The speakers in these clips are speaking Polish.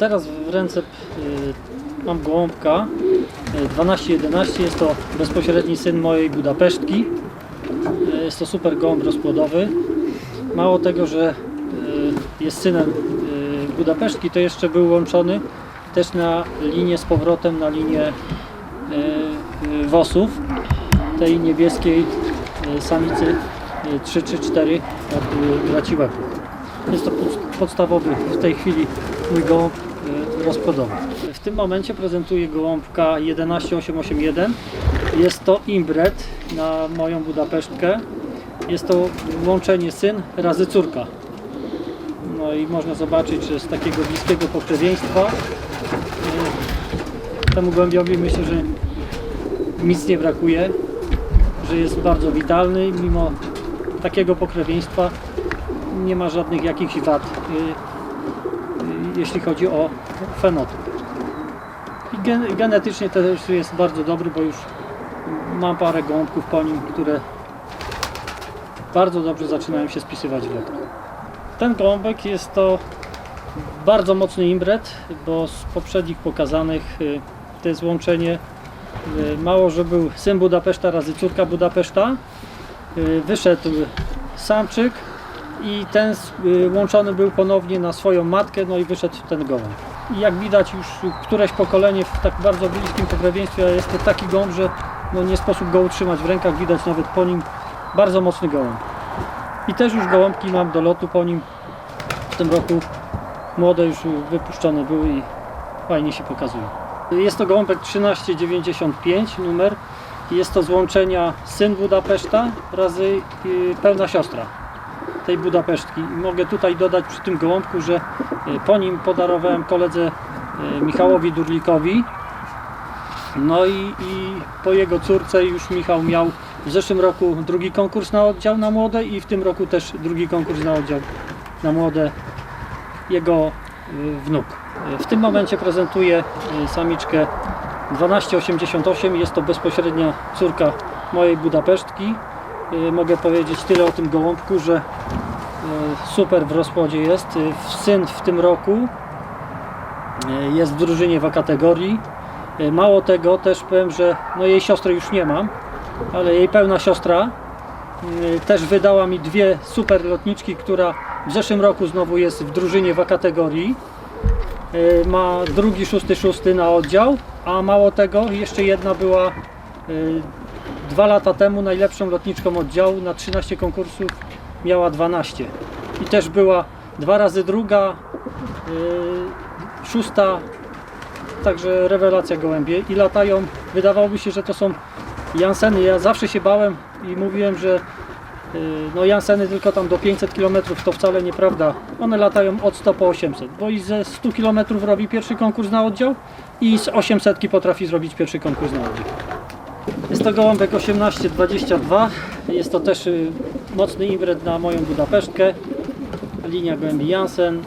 Y, Teraz w ręce y, mam gołąbka y, 1211. Jest to bezpośredni syn mojej Budapesztki. Y, Jest to super gołąb rozpłodowy. Mało tego, że y, jest synem y, Budapesztki, to jeszcze był łączony też na linię z powrotem na linię y, y, wosów tej niebieskiej y, samicy y, 3 czy 4 od y, braci łepów. Jest to pod- podstawowy w tej chwili mój gołąb y, W tym momencie prezentuję gołąbka 11881. Jest to imbret na moją Budapesztkę. Jest to łączenie syn razy córka. No i można zobaczyć, że z takiego bliskiego pokrewieństwa y, temu gołębiowi myślę, że nic nie brakuje, że jest bardzo witalny mimo takiego pokrewieństwa nie ma żadnych jakichś wad, y, jeśli chodzi o fenotyp. I gen, genetycznie też jest bardzo dobry, bo już mam parę gołąbków po nim, które bardzo dobrze zaczynają się spisywać w lotu. Ten gołąbek jest to bardzo mocny imbret, bo z poprzednich pokazanych y, to jest łączenie y, mało, że był syn Budapeszta razy córka Budapeszta. Y, Wyszedł samczyk i ten y, łączony był ponownie na swoją matkę, no i wyszedł ten gołąb. I jak widać już któreś pokolenie w tak bardzo bliskim pokrewieństwie jest to taki gołąb, że no nie sposób go utrzymać w rękach, widać nawet po nim bardzo mocny gołąb. I też już gołąbki mam do lotu po nim. W tym roku młode już wypuszczone były i fajnie się pokazują. Jest to gołąbek 1395 numer. Jest to z łączenia syn Budapeszta razy y, pełna siostra tej Budapesztki. I mogę tutaj dodać przy tym gołąbku, że y, po nim podarowałem koledze y, Michałowi Durlikowi. No i, i po jego córce już Michał miał w zeszłym roku drugi konkurs na oddział na młode i w tym roku też drugi konkurs na oddział na młode jego y, wnuk. W tym momencie prezentuję samiczkę 1288. Jest to bezpośrednia córka mojej Budapesztki. Y, Mogę powiedzieć tyle o tym gołąbku, że y, super w rozpłodzie jest. Y, Syn w tym roku jest w drużynie w kategorii. Mało tego, też powiem, że no jej siostry już nie mam, ale jej pełna siostra też wydała mi dwie super lotniczki, która w zeszłym roku znowu jest w drużynie w kategorii. Ma drugi, szósty, szósty na oddział, a mało tego, jeszcze jedna była dwa lata temu najlepszą lotniczką oddziału na 13 konkursów miała 12 i też była dwa razy druga, y, szósta, także rewelacja gołębie. I latają, wydawałoby się, że to są Janseny, ja zawsze się bałem i mówiłem, że y, no Janseny tylko tam do 500 km to wcale nieprawda. One latają od 100 po 800, bo i ze 100 km robi pierwszy konkurs na oddział i z 800 potrafi zrobić pierwszy konkurs na oddział. Jest to gołąbek 1822. Jest to też y, mocny imbret na moją Budapesztkę. Linia gołębi Jansen, y,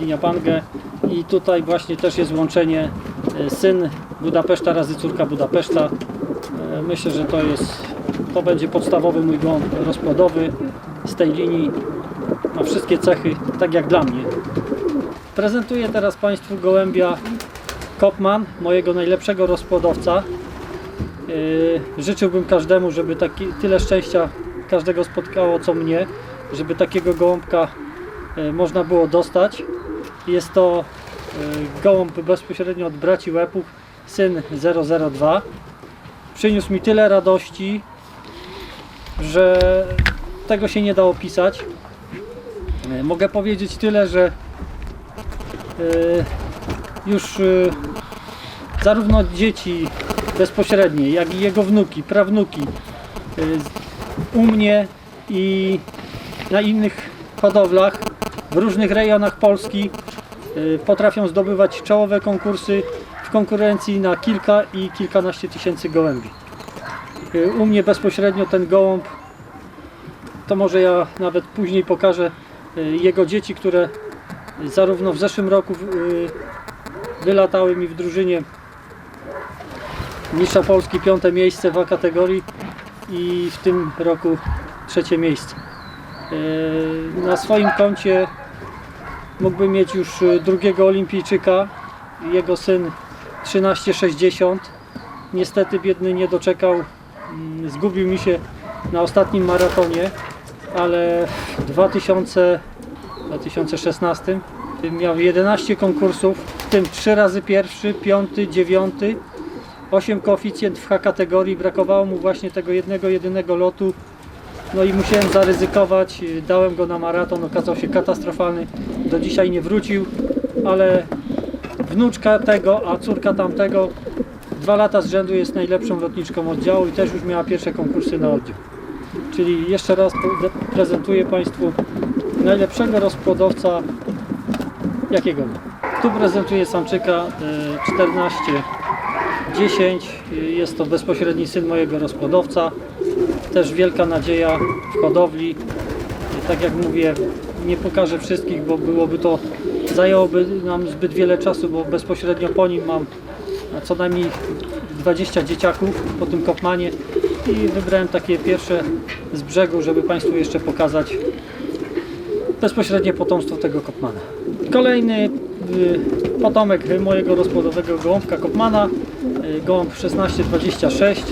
linia Pange i tutaj właśnie też jest łączenie y, syn Budapeszta razy córka Budapeszta. Myślę, że to jest to będzie podstawowy mój gołąb rozpłodowy z tej linii. Ma wszystkie cechy, tak jak dla mnie. Prezentuję teraz Państwu gołębia Kopman, mojego najlepszego rozpłodowca. Yy, życzyłbym każdemu, żeby taki, tyle szczęścia każdego spotkało co mnie, żeby takiego gołąbka yy, można było dostać. Jest to yy, gołąb bezpośrednio od braci łepów, syn 002. Przyniósł mi tyle radości, że tego się nie da opisać. Mogę powiedzieć tyle, że już zarówno dzieci bezpośrednie, jak i jego wnuki, prawnuki y, u mnie i na innych hodowlach w różnych rejonach Polski y, potrafią zdobywać czołowe konkursy w konkurencji na kilka i kilkanaście tysięcy gołębi. Y, U mnie bezpośrednio ten gołąb, to może ja nawet później pokażę jego dzieci, które zarówno w zeszłym roku wylatały mi w drużynie Mistrza Polski piąte miejsce w A kategorii i w tym roku trzecie miejsce. Yy, Na swoim koncie mógłby mieć już y, drugiego olimpijczyka, jego syn 13,60. Niestety biedny nie doczekał, mm, zgubił mi się na ostatnim maratonie, ale w 2000, 2016 miał 11 konkursów, w tym 3 razy pierwszy, piąty, dziewiąty, 8 koeficjent w H kategorii, brakowało mu właśnie tego jednego, jedynego lotu. No i musiałem zaryzykować, dałem go na maraton, okazał się katastrofalny, do dzisiaj nie wrócił, ale wnuczka tego, a córka tamtego dwa lata z rzędu jest najlepszą lotniczką oddziału i też już miała pierwsze konkursy na oddział. Czyli jeszcze raz pre- prezentuję Państwu najlepszego rozpłodowca jakiego. Tu prezentuję samczyka y, 14 10 y, jest to bezpośredni syn mojego rozpłodowca też wielka nadzieja w hodowli. Tak jak mówię nie pokażę wszystkich, bo byłoby to zajęłoby nam zbyt wiele czasu, bo bezpośrednio po nim mam co najmniej 20 dzieciaków po tym kopmanie. I wybrałem takie pierwsze z brzegu, żeby Państwu jeszcze pokazać bezpośrednie potomstwo tego kopmana. Kolejny potomek mojego rozpłodowego gołąbka kopmana, y, gołąb 1626,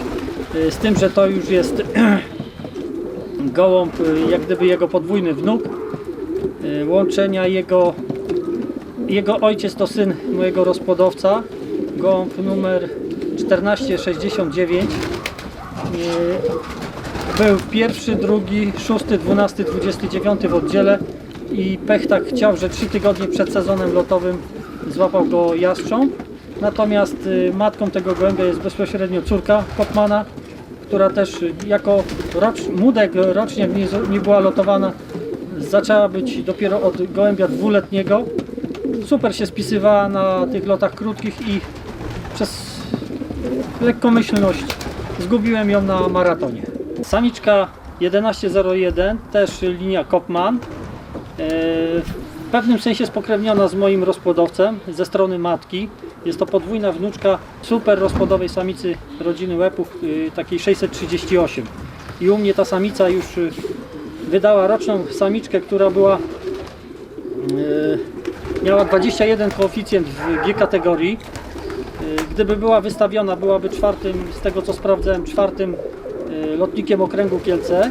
y, z tym, że to już jest gołąb, y, jak gdyby jego podwójny wnuk. Y, Łączenia jego, jego ojciec to syn mojego rozpłodowca, gołąb numer 1469. Y, Był pierwszy, drugi, szósty, dwunasty, dwudziesty dziewiąty w oddziale i pech tak chciał, że trzy tygodnie przed sezonem lotowym złapał go jastrząb. Natomiast y, matką tego gołębia jest bezpośrednio córka Kopmana, która też y, jako rocz, młodek rocznie nie, nie była lotowana. Zaczęła być dopiero od gołębia dwuletniego. Super się spisywała na tych lotach krótkich i przez lekkomyślność zgubiłem ją na maratonie. Samiczka 1101, też linia Kopman. W pewnym sensie spokrewniona z moim rozpłodowcem ze strony matki. Jest to podwójna wnuczka super rozpłodowej samicy rodziny łepów, y, takiej 638. I u mnie ta samica już y, wydała roczną samiczkę, która była y, miała 21 koeficjent w G kategorii. Gdyby była wystawiona, byłaby czwartym, z tego co sprawdzałem, czwartym lotnikiem okręgu Kielce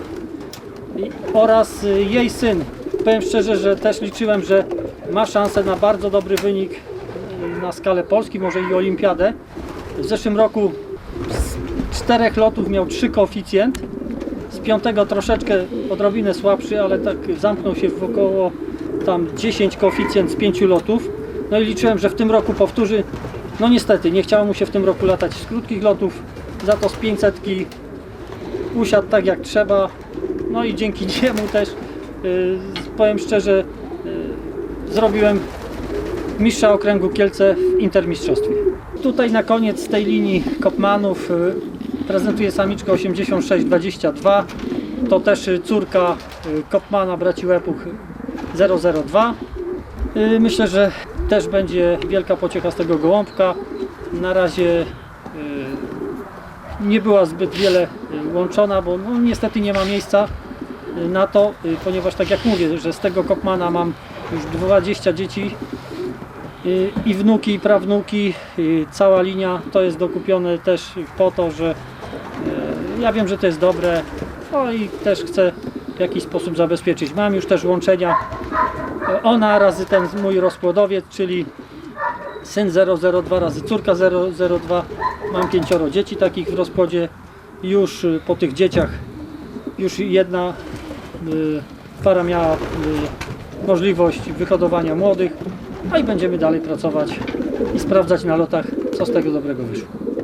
oraz jej syn. Powiem szczerze, że też liczyłem, że ma szansę na bardzo dobry wynik y, na skalę Polski, może i olimpiadę. W zeszłym roku z czterech lotów miał trzy koeficjent, z piątego troszeczkę odrobinę słabszy, ale tak zamknął się w około tam 10 koeficjent z pięciu lotów. No i liczyłem, że w tym roku powtórzy. No niestety, nie chciało mu się w tym roku latać z krótkich lotów, za to z 500 usiadł tak jak trzeba. No i dzięki niemu też, yy, powiem szczerze, yy, zrobiłem mistrza okręgu Kielce w intermistrzostwie. Tutaj na koniec tej linii Kopmanów y, prezentuję samiczkę 8622. To też y, córka y, Kopmana braci Łepuch 002. Y, Myślę, że też będzie wielka pociecha z tego gołąbka. Na razie y, nie była zbyt wiele y, łączona, bo no, niestety nie ma miejsca y, na to, y, ponieważ tak jak mówię, że z tego Kopmana mam już 20 dzieci y, i wnuki, i prawnuki, y, cała linia to jest dokupione też po to, że ja wiem, że to jest dobre, no i też chcę w jakiś sposób zabezpieczyć. Mam już też łączenia ona razy ten mój rozpłodowiec, czyli syn 002 razy córka 002. Mam pięcioro dzieci takich w rozpłodzie. Już po tych dzieciach już jedna para miała y, możliwość wyhodowania młodych, a i będziemy dalej pracować i sprawdzać na lotach, co z tego dobrego wyszło.